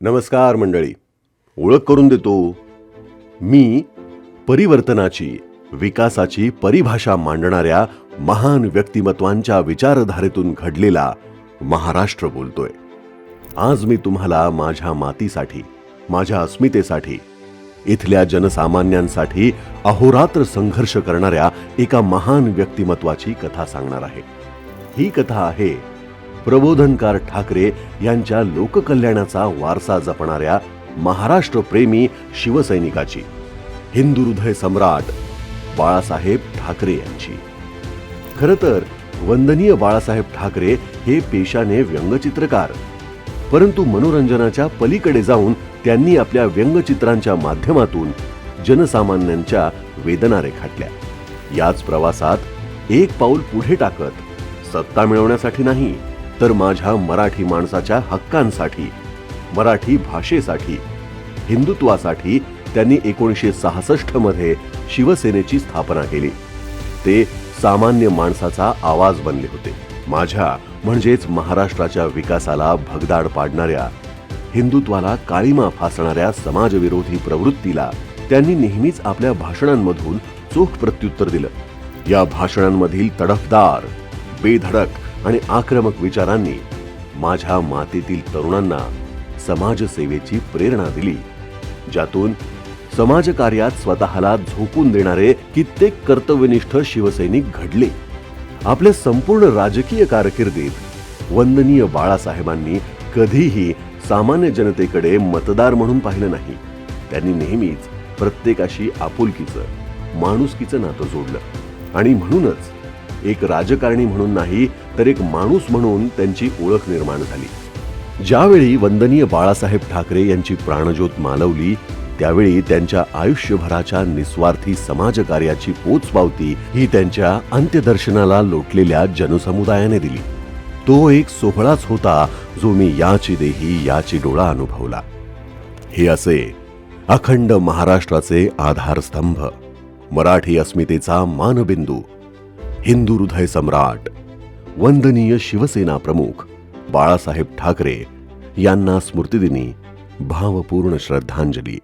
नमस्कार मंडळी. ओळख करून देतो. मी परिवर्तनाची विकासाची परिभाषा मांडणाऱ्या महान व्यक्तिमत्वांच्या विचारधारेतून घडलेला महाराष्ट्र बोलतोय. आज मी तुम्हाला माझ्या मातीसाठी माझ्या अस्मितेसाठी इथल्या जनसामान्यांसाठी अहोरात्र संघर्ष करणाऱ्या एका महान व्यक्तिमत्वाची कथा सांगणार आहे. ही कथा आहे प्रबोधनकार ठाकरे यांच्या लोककल्याणाचा वारसा जपणाऱ्या महाराष्ट्रप्रेमी शिवसैनिकाची. हिंदू हृदय सम्राट बाळासाहेब ठाकरे यांची. खर तर वंदनीय बाळासाहेब ठाकरे हे पेशाने व्यंगचित्रकार. परंतु मनोरंजनाच्या पलीकडे जाऊन त्यांनी आपल्या व्यंगचित्रांच्या माध्यमातून जनसामान्यांच्या वेदना रेखाटल्या. याच प्रवासात एक पाऊल पुढे टाकत सत्ता मिळवण्यासाठी नाही तर माझ्या मराठी माणसाच्या हक्कांसाठी मराठी भाषेसाठी हिंदुत्वासाठी त्यांनी एकोणीसशे सहासष्टमध्ये शिवसेनेची स्थापना केली. ते सामान्य माणसाचा आवाज बनले होते. माझ्या म्हणजेच महाराष्ट्राच्या विकासाला भगदाड पाडणाऱ्या हिंदुत्वाला काळीमा फासणाऱ्या समाजविरोधी प्रवृत्तीला त्यांनी नेहमीच आपल्या भाषणांमधून चोख प्रत्युत्तर दिलं. या भाषणांमधील तडफदार बेधडक आणि आक्रमक विचारांनी माझ्या मातेतील तरुणांना समाजसेवेची प्रेरणा दिली ज्यातून समाजकार्यात स्वतःला झोकून देणारे कित्येक कर्तव्यनिष्ठ शिवसैनिक घडले. आपल्या संपूर्ण राजकीय कारकिर्दीत वंदनीय बाळासाहेबांनी कधीही सामान्य जनतेकडे मतदार म्हणून पाहिलं नाही. त्यांनी नेहमीच प्रत्येकाशी आपुलकीचं माणुसकीचं नातं जोडलं. आणि म्हणूनच एक राजकारणी म्हणून नाही तर एक माणूस म्हणून त्यांची ओळख निर्माण झाली. ज्यावेळी वंदनीय बाळासाहेब ठाकरे यांची प्राणज्योत मालवली त्यावेळी त्यांच्या आयुष्यभराच्या निस्वार्थी समाजकार्याची पोचपावती ही त्यांच्या अंत्यदर्शनाला लोटलेल्या जनसमुदायाने दिली. तो एक सोहळाच होता जो मी याची देही याची डोळा अनुभवला. हे असे अखंड महाराष्ट्राचे आधारस्तंभ मराठी अस्मितेचा मानबिंदू हिंदू हृदय सम्राट वंदनीय शिवसेना प्रमुख बाळासाहेब ठाकरे यांना स्मृतिदिनी भावपूर्ण श्रद्धांजली.